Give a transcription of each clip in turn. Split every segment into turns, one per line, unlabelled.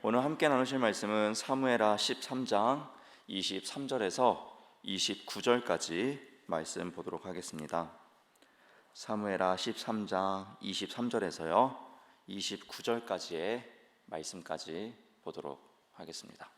오늘 함께 나누실 말씀은 사무에라 13장 23절에서 29절까지 말씀 보도록 하겠습니다. 사무에라 13장 23절에서요 29절까지의 말씀까지 보도록 하겠습니다.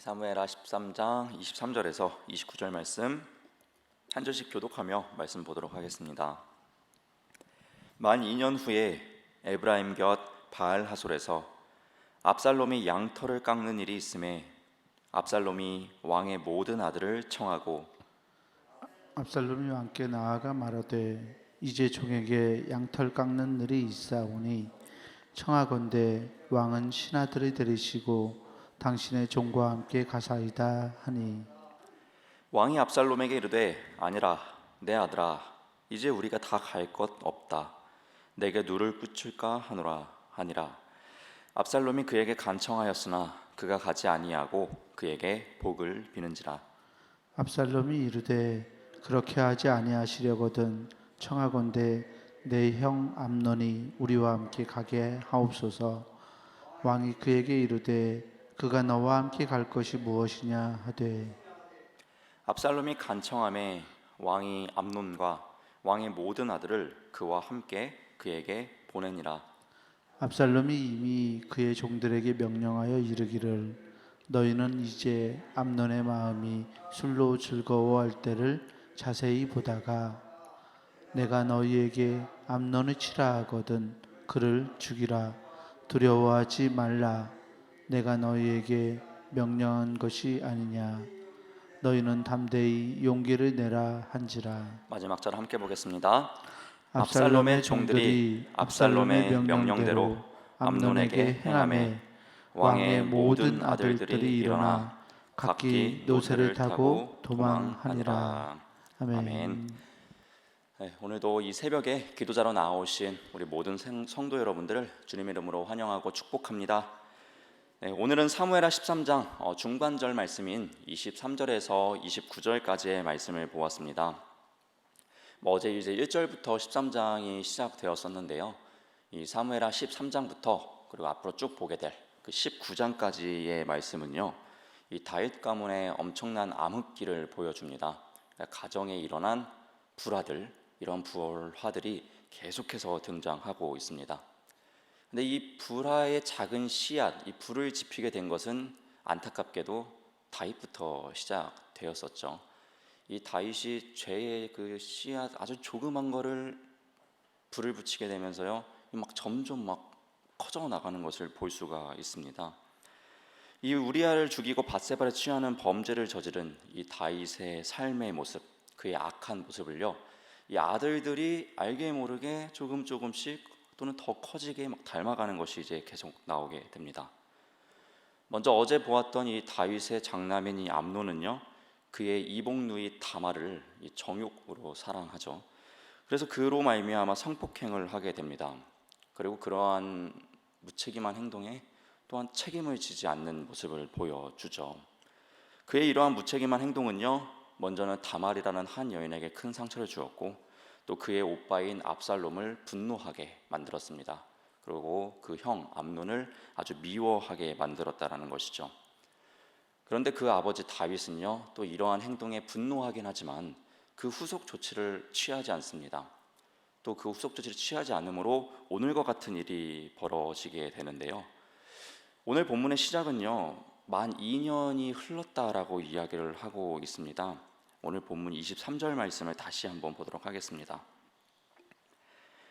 사무엘하 13장 23절에서 29절 말씀 한 절씩 교독하며 말씀 보도록 하겠습니다. 만 2년 후에 에브라임 곁 바알 하솔에서 압살롬이 양털을 깎는 일이 있음에 압살롬이 왕의 모든 아들을 청하고
압살롬이 왕께 나아가 말하되 이제 종에게 양털 깎는 일이 있사오니 청하건대 왕은 신하들을 데리시고 당신의 종과 함께 가사이다 하니.
왕이 압살롬에게 이르되 아니라 내 아들아 이제 우리가 다 갈 것 없다. 내게 누를 붙일까 하노라 하니라. 압살롬이 그에게 간청하였으나 그가 가지 아니하고 그에게 복을 비는지라.
압살롬이 이르되 그렇게 하지 아니하시려거든 청하건대 내 형 암논이 우리와 함께 가게 하옵소서. 왕이 그에게 이르되 그가 너와 함께 갈 것이 무엇이냐 하되
압살롬이 간청함에 왕이 암논과 왕의 모든 아들을 그와 함께 그에게 보내니라.
압살롬이 이미 그의 종들에게 명령하여 이르기를 너희는 이제 암논의 마음이 술로 즐거워할 때를 자세히 보다가 내가 너희에게 암논을 치라 하거든 그를 죽이라. 두려워하지 말라 내가 너희에게 명령한 것이 아니냐 너희는 담대히 용기를 내라 한지라
마지막 절 함께 보겠습니다.
압살롬의 종들이 압살롬의 명령대로 암논에게 행함에 왕의 모든 아들들이 일어나 각기 노새를 타고 도망하니라. 아멘.
아멘. 네, 오늘도 이 새벽에 기도자로 나오신 우리 모든 생- 성도 여러분들을 주님 이름으로 환영하고 축복합니다. 네, 오늘은 사무엘하 13장 어, 중반절 말씀인 23절에서 29절까지의 말씀을 보았습니다. 뭐 어제 이제 1절부터 13장이 시작되었었는데요. 이 사무엘하 13장부터 그리고 앞으로 쭉 보게 될 그 19장까지의 말씀은요. 이 다윗 가문의 엄청난 암흑기를 보여줍니다. 그러니까 가정에 일어난 불화들 이런 불화들이 계속해서 등장하고 있습니다. 근데 이 불화의 작은 씨앗, 이 불을 지피게 된 것은 안타깝게도 다윗부터 시작되었었죠. 이 다윗이 죄의 그 씨앗 아주 조그만 거를 불을 붙이게 되면서요, 이막 점점 막 커져 나가는 것을 볼 수가 있습니다. 이 우리아를 죽이고 바세바를 취하는 범죄를 저지른 이 다윗의 삶의 모습, 그의 악한 모습을요, 이 아들들이 알게 모르게 조금 조금씩 또는 더 커지게 막 닮아가는 것이 이제 계속 나오게 됩니다. 먼저 어제 보았던 이 다윗의 장남인 이 암노는요, 그의 이복 누이 다마를 이 정욕으로 사랑하죠. 그래서 그로 말미암아 성폭행을 하게 됩니다. 그리고 그러한 무책임한 행동에 또한 책임을 지지 않는 모습을 보여주죠. 그의 이러한 무책임한 행동은요, 먼저는 다말이라는 한 여인에게 큰 상처를 주었고, 또 그의 오빠인 압살롬을 분노하게 만들었습니다. 그리고 그 형 암논을 아주 미워하게 만들었다라는 것이죠. 그런데 그 아버지 다윗은요, 또 이러한 행동에 분노하긴 하지만 그 후속 조치를 취하지 않습니다. 또 그 후속 조치를 취하지 않으므로 오늘과 같은 일이 벌어지게 되는데요. 오늘 본문의 시작은요, 만 2년이 흘렀다라고 이야기를 하고 있습니다. 오늘 본문 23절 말씀을 다시 한번 보도록 하겠습니다.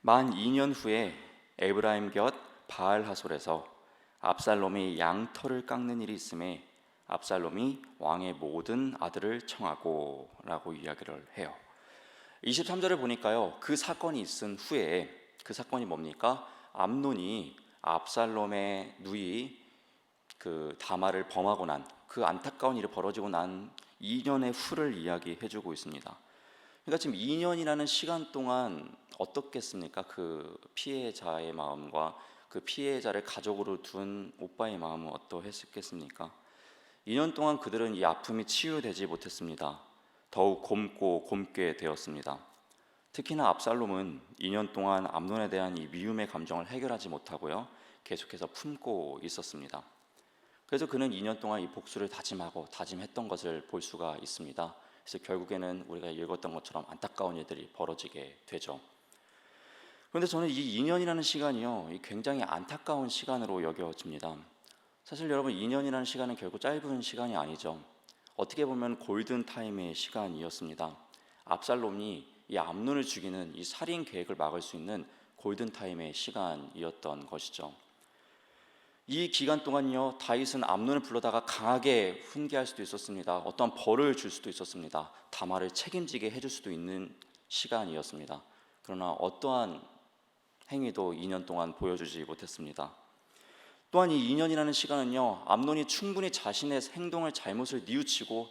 만 2년 후에 에브라임 곁 바알 하솔에서 압살롬이 양털을 깎는 일이 있음에 압살롬이 왕의 모든 아들을 청하고라고 이야기를 해요. 23절을 보니까요. 그 사건이 있은 후에 그 사건이 뭡니까? 암논이 압살롬의 누이 그 다마를 범하고 난 그 안타까운 일이 벌어지고 난 2년의 후를 이야기해 주고 있습니다. 그러니까 지금 2년이라는 시간 동안 어떻겠습니까? 그 피해자의 마음과 그 피해자를 가족으로 둔 오빠의 마음은 어떠했겠습니까? 2년 동안 그들은 이 아픔이 치유되지 못했습니다. 더욱 곰고 곰게 되었습니다. 특히나 압살롬은 2년 동안 암논에 대한 이 미움의 감정을 해결하지 못하고요. 계속해서 품고 있었습니다. 그래서 그는 2년 동안 이 복수를 다짐하고 다짐했던 것을 볼 수가 있습니다. 그래서 결국에는 우리가 읽었던 것처럼 안타까운 일들이 벌어지게 되죠. 그런데 저는 이 2년이라는 시간이요, 이 굉장히 안타까운 시간으로 여겨집니다. 사실 여러분 2년이라는 시간은 결국 짧은 시간이 아니죠. 어떻게 보면 골든 타임의 시간이었습니다. 압살롬이 이 암론을 죽이는 이 살인 계획을 막을 수 있는 골든 타임의 시간이었던 것이죠. 이 기간 동안요 다윗은 암론을 불러다가 강하게 훈계할 수도 있었습니다. 어떤 벌을 줄 수도 있었습니다. 다말을 책임지게 해줄 수도 있는 시간이었습니다. 그러나 어떠한 행위도 2년 동안 보여주지 못했습니다. 또한 이 2년이라는 시간은요 암론이 충분히 자신의 행동을 잘못을 뉘우치고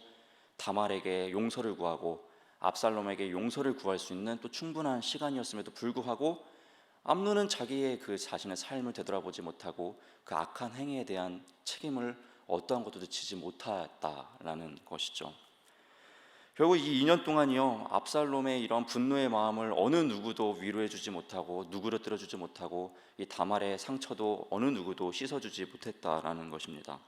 다말에게 용서를 구하고 압살롬에게 용서를 구할 수 있는 또 충분한 시간이었음에도 불구하고 암론은 자기의 그 자신의 삶을 되돌아보지 못하고 그 악한 행위에 대한 책임을 어떠한 것도 지지 못했다라는 것이죠. 결국 이 2년 동안이요 압살롬의 이런 분노의 마음을 어느 누구도 위로해주지 못하고 들어주지 못하고 이 다말의 상처도 어느 누구도 씻어주지 못했다라는 것입니다.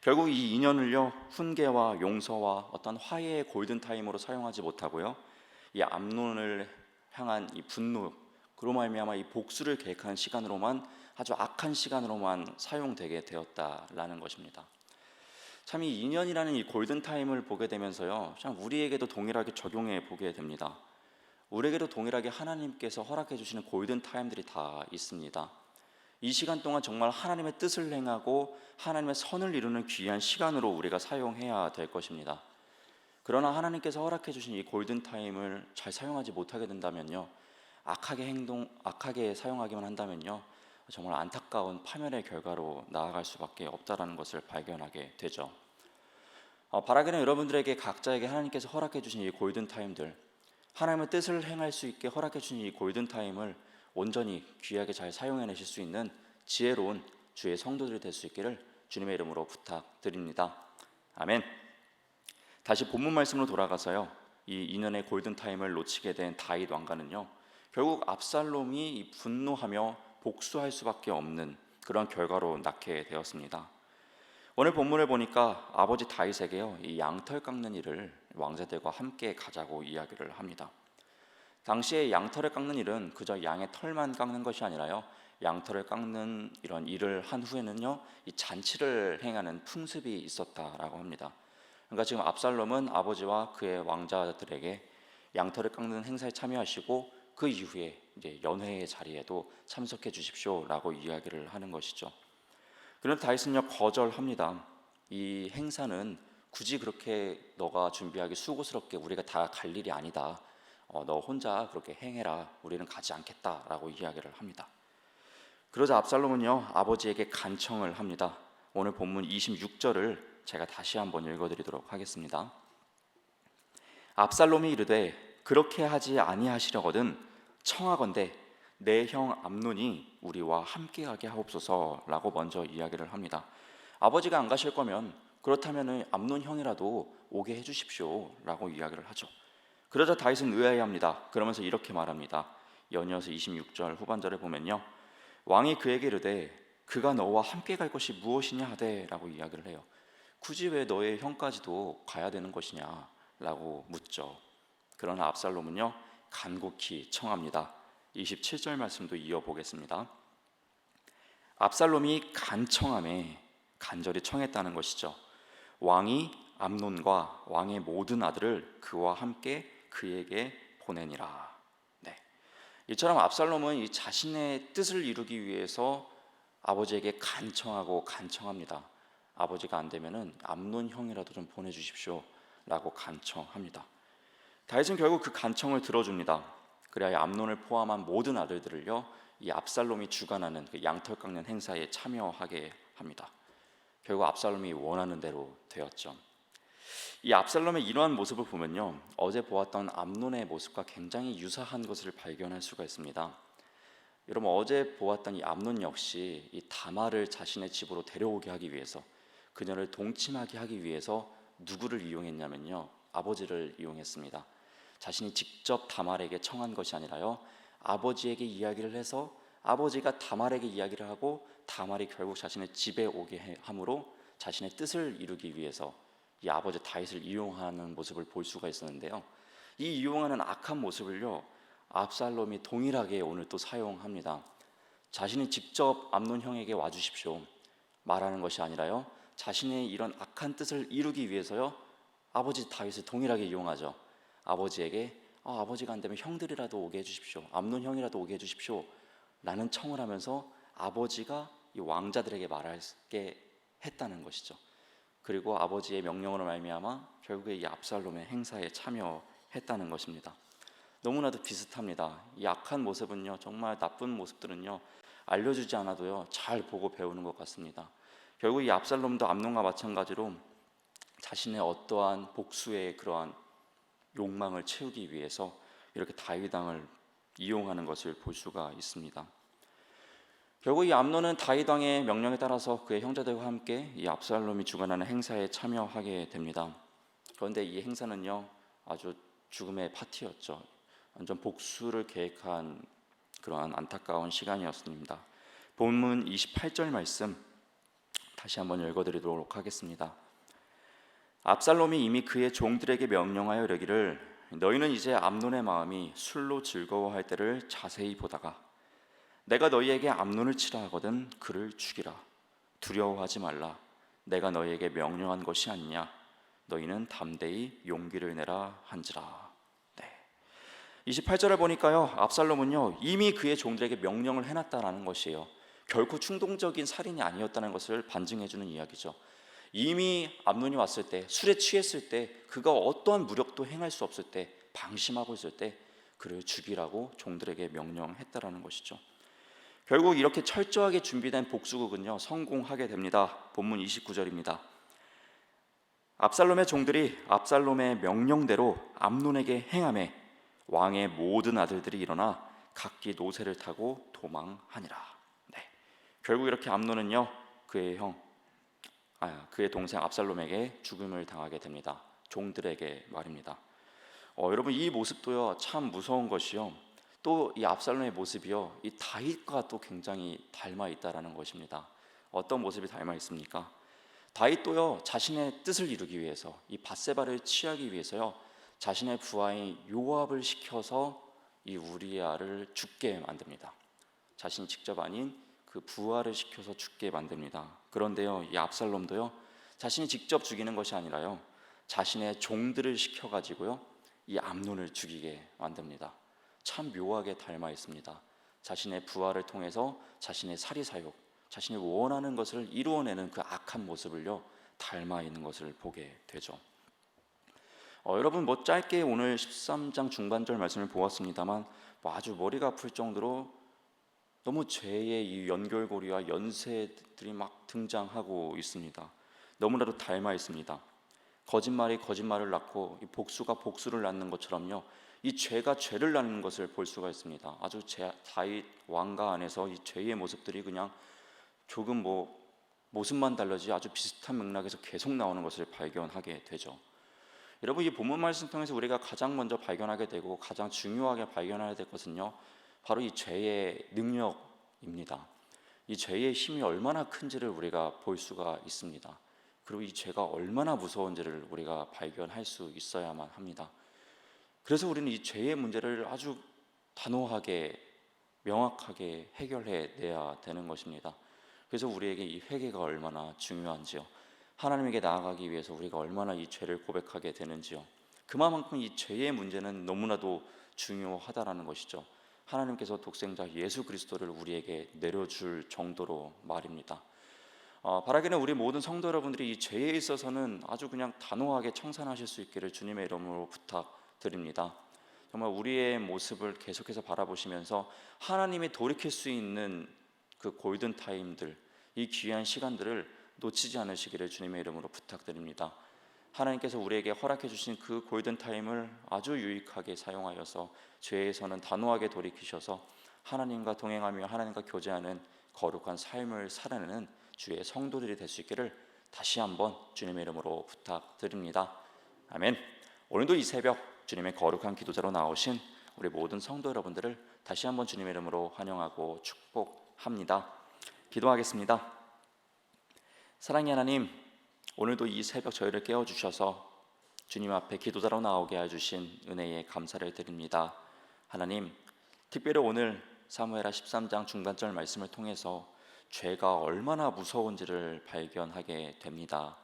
결국 이 2년을요 훈계와 용서와 어떤 화해의 골든 타임으로 사용하지 못하고요 이 암론을 향한 이 분노 그로 말미암아 이 복수를 계획하는 시간으로만 아주 악한 시간으로만 사용되게 되었다라는 것입니다. 참 이 2년이라는 이 골든 타임을 보게 되면서요, 참 우리에게도 동일하게 적용해 보게 됩니다. 우리에게도 동일하게 하나님께서 허락해 주시는 골든 타임들이 다 있습니다. 이 시간 동안 정말 하나님의 뜻을 행하고 하나님의 선을 이루는 귀한 시간으로 우리가 사용해야 될 것입니다. 그러나 하나님께서 허락해 주신 이 골든 타임을 잘 사용하지 못하게 된다면요. 악하게 행동 악하게 사용하기만 한다면요. 정말 안타까운 파멸의 결과로 나아갈 수밖에 없다라는 것을 발견하게 되죠. 어, 바라기는 여러분들에게 각자에게 하나님께서 허락해 주신 이 골든 타임들 하나님의 뜻을 행할 수 있게 허락해 주신 이 골든 타임을 온전히 귀하게 잘 사용해내실 수 있는 지혜로운 주의 성도들이 될 수 있기를 주님의 이름으로 부탁드립니다. 아멘. 다시 본문 말씀으로 돌아가서요. 이 2년의 골든 타임을 놓치게 된 다윗 왕가는요. 결국 압살롬이 이 분노하며 복수할 수밖에 없는 그런 결과로 낳게 되었습니다. 오늘 본문을 보니까 아버지 다윗에게요. 이 양털 깎는 일을 왕자들과 함께 가자고 이야기를 합니다. 당시에 양털을 깎는 일은 그저 양의 털만 깎는 것이 아니라요. 양털을 깎는 이런 일을 한 후에는요, 이 잔치를 행하는 풍습이 있었다라고 합니다. 그러니까 지금 압살롬은 아버지와 그의 왕자들에게 양털을 깎는 행사에 참여하시고 그 이후에 이제 연회의 자리에도 참석해 주십시오라고 이야기를 하는 것이죠. 그런데 다윗은요 거절합니다. 이 행사는 굳이 그렇게 너가 준비하기 수고스럽게 우리가 다 갈 일이 아니다. 어, 너 혼자 그렇게 행해라. 우리는 가지 않겠다라고 이야기를 합니다. 그러자 압살롬은요 아버지에게 간청을 합니다. 오늘 본문 26절을 제가 다시 한번 읽어드리도록 하겠습니다. 압살롬이 이르되 그렇게 하지 아니하시려거든 청하건대 내 형 암논이 우리와 함께하게 하옵소서라고 먼저 이야기를 합니다. 아버지가 안 가실 거면 그렇다면은 암논 형이라도 오게 해주십시오라고 이야기를 하죠. 그러자 다윗은 의아해합니다. 그러면서 이렇게 말합니다. 연이어서 26절 후반절에 보면요, 왕이 그에게 이르되 그가 너와 함께 갈 것이 무엇이냐 하되라고 이야기를 해요. 굳이 왜 너의 형까지도 가야 되는 것이냐라고 묻죠. 그러나 압살롬은요 간곡히 청합니다. 27절 말씀도 이어보겠습니다. 압살롬이 간청함에 간절히 청했다는 것이죠. 왕이 암논과 왕의 모든 아들을 그와 함께 그에게 보내니라. 네. 이처럼 압살롬은 이 자신의 뜻을 이루기 위해서 아버지에게 간청하고 간청합니다. 아버지가 안 되면은 암논 형이라도 좀 보내 주십시오라고 간청합니다. 다윗은 결국 그 간청을 들어줍니다. 그래야 암논을 포함한 모든 아들들을요 이 압살롬이 주관하는 그 양털 깎는 행사에 참여하게 합니다. 결국 압살롬이 원하는 대로 되었죠. 이 압살롬의 이러한 모습을 보면요 어제 보았던 암논의 모습과 굉장히 유사한 것을 발견할 수가 있습니다. 여러분 어제 보았던 이 암논 역시 이 다말을 자신의 집으로 데려오게 하기 위해서 그녀를 동침하게 하기 위해서 누구를 이용했냐면요. 아버지를 이용했습니다. 자신이 직접 다말에게 청한 것이 아니라요. 아버지에게 이야기를 해서 아버지가 다말에게 이야기를 하고 다말이 결국 자신의 집에 오게 해- 함으로 자신의 뜻을 이루기 위해서 이 아버지 다윗을 이용하는 모습을 볼 수가 있었는데요. 이 이용하는 악한 모습을요. 압살롬이 동일하게 오늘 또 사용합니다. 자신이 직접 암논 형에게 와 주십시오. 말하는 것이 아니라요. 자신의 이런 악한 뜻을 이루기 위해서요. 아버지 다윗을 동일하게 이용하죠. 아버지에게 아, 아버지가 안 되면 형들이라도 오게 해 주십시오. 암논 형이라도 오게 해 주십시오. 라는 청을 하면서 아버지가 이 왕자들에게 말하게 했다는 것이죠. 그리고 아버지의 명령으로 말미암아 결국에 이 압살롬의 행사에 참여했다는 것입니다. 너무나도 비슷합니다. 이 악한 모습은요, 정말 나쁜 모습들은요, 알려주지 않아도요, 잘 보고 배우는 것 같습니다. 결국 이 압살롬도 암론과 마찬가지로 자신의 어떠한 복수의 그러한 욕망을 채우기 위해서 이렇게 다윗 왕을 이용하는 것을 볼 수가 있습니다. 결국 이 암론은 다윗 왕의 명령에 따라서 그의 형제들과 함께 이 압살롬이 주관하는 행사에 참여하게 됩니다. 그런데 이 행사는요 아주 죽음의 파티였죠. 완전 복수를 계획한 그러한 안타까운 시간이었습니다. 본문 28절 말씀 다시 한번 읽어드리도록 하겠습니다. 압살롬이 이미 그의 종들에게 명령하여 이르기를 너희는 이제 암논의 마음이 술로 즐거워할 때를 자세히 보다가 내가 너희에게 암논을 치라 하거든 그를 죽이라. 두려워하지 말라. 내가 너희에게 명령한 것이 아니냐. 너희는 담대히 용기를 내라 한지라. 네. 28절을 보니까요 압살롬은요 이미 그의 종들에게 명령을 해놨다라는 것이에요. 결코 충동적인 살인이 아니었다는 것을 반증해주는 이야기죠 이미 암논이 왔을 때 술에 취했을 때 그가 어떠한 무력도 행할 수 없을 때 방심하고 있을 때 그를 죽이라고 종들에게 명령했다라는 것이죠. 결국 이렇게 철저하게 준비된 복수극은요 성공하게 됩니다. 본문 29절입니다. 압살롬의 종들이 압살롬의 명령대로 암논에게 행함에 왕의 모든 아들들이 일어나 각기 노새를 타고 도망하니라. 네. 결국 이렇게 암논은요 그의 형 아, 그의 동생 압살롬에게 죽음을 당하게 됩니다. 종들에게 말입니다. 어, 여러분 이 모습도요 참 무서운 것이요. 또 이 압살롬의 모습이요 이 다윗과 또 굉장히 닮아 있다라는 것입니다. 어떤 모습이 닮아 있습니까? 다윗도요 자신의 뜻을 이루기 위해서 이 바세바를 취하기 위해서요 자신의 부하인 요압을 시켜서 이 우리아를 죽게 만듭니다. 자신이 직접 아닌 그 부하를 시켜서 죽게 만듭니다. 그런데요, 이 압살롬도요, 자신이 직접 죽이는 것이 아니라요, 자신의 종들을 시켜 가지고요, 이 암논을 죽이게 만듭니다. 참 묘하게 닮아 있습니다. 자신의 부하를 통해서 자신의 사리사욕, 자신이 원하는 것을 이루어내는 그 악한 모습을요, 닮아 있는 것을 보게 되죠. 어, 여러분 뭐 짧게 오늘 13장 중반절 말씀을 보았습니다만 뭐 아주 머리가 아플 정도로 너무 죄의 이 연결고리와 연쇄들이 막 등장하고 있습니다. 너무나도 닮아 있습니다. 거짓말이 거짓말을 낳고 이 복수가 복수를 낳는 것처럼요. 이 죄가 죄를 낳는 것을 볼 수가 있습니다. 아주 제, 다윗 왕가 안에서 이 죄의 모습들이 그냥 조금 뭐 모습만 달라지 아주 비슷한 맥락에서 계속 나오는 것을 발견하게 되죠. 여러분 이 본문 말씀 통해서 우리가 가장 먼저 발견하게 되고 가장 중요하게 발견해야 될 것은요. 바로 이 죄의 능력입니다. 이 죄의 힘이 얼마나 큰지를 우리가 볼 수가 있습니다. 그리고 이 죄가 얼마나 무서운지를 우리가 발견할 수 있어야만 합니다. 그래서 우리는 이 죄의 문제를 아주 단호하게 명확하게 해결해 내야 되는 것입니다. 그래서 우리에게 이 회개가 얼마나 중요한지요. 하나님에게 나아가기 위해서 우리가 얼마나 이 죄를 고백하게 되는지요. 그만큼 이 죄의 문제는 너무나도 중요하다라는 것이죠. 하나님께서 독생자 예수 그리스도를 우리에게 내려줄 정도로 말입니다. 어, 바라기는 우리 모든 성도 여러분들이 이 죄에 있어서는 아주 그냥 단호하게 청산하실 수 있기를 주님의 이름으로 부탁드립니다. 정말 우리의 모습을 계속해서 바라보시면서 하나님이 돌이킬 수 있는 그 골든 타임들, 이 귀한 시간들을 놓치지 않으시기를 주님의 이름으로 부탁드립니다. 하나님께서 우리에게 허락해 주신 그 골든 타임을 아주 유익하게 사용하여서 죄에서는 단호하게 돌이키셔서 하나님과 동행하며 하나님과 교제하는 거룩한 삶을 살아내는 주의 성도들이 될 수 있기를 다시 한번 주님의 이름으로 부탁드립니다. 아멘. 오늘도 이 새벽 주님의 거룩한 기도자로 나오신 우리 모든 성도 여러분들을 다시 한번 주님의 이름으로 환영하고 축복합니다. 기도하겠습니다. 사랑의 하나님, 오늘도 이 새벽 저희를 깨워 주셔서 주님 앞에 기도자로 나오게 해 주신 은혜에 감사를 드립니다. 하나님, 특별히 오늘 사무엘하 13장 중간절 말씀을 통해서 죄가 얼마나 무서운지를 발견하게 됩니다.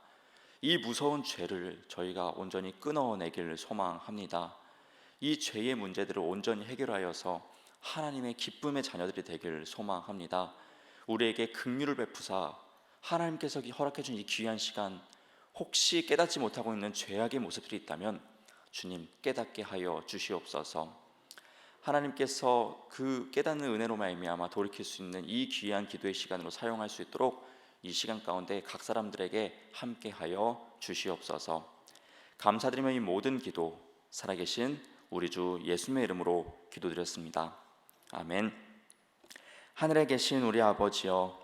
이 무서운 죄를 저희가 온전히 끊어내길 소망합니다. 이 죄의 문제들을 온전히 해결하여서 하나님의 기쁨의 자녀들이 되길 소망합니다. 우리에게 긍휼을 베푸사 하나님께서 허락해 준 이 귀한 시간 혹시 깨닫지 못하고 있는 죄악의 모습들이 있다면 주님 깨닫게 하여 주시옵소서. 하나님께서 그 깨닫는 은혜로 말미암아 돌이킬 수 있는 이 귀한 기도의 시간으로 사용할 수 있도록 이 시간 가운데 각 사람들에게 함께하여 주시옵소서. 감사드리며 이 모든 기도 살아계신 우리 주 예수님의 이름으로 기도드렸습니다. 아멘. 하늘에 계신 우리 아버지여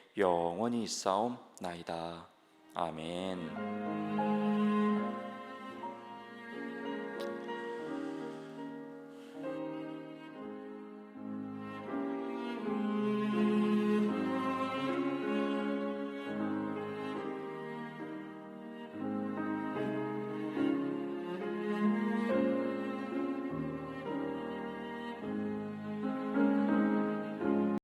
영원히 있사옵나이다. 아멘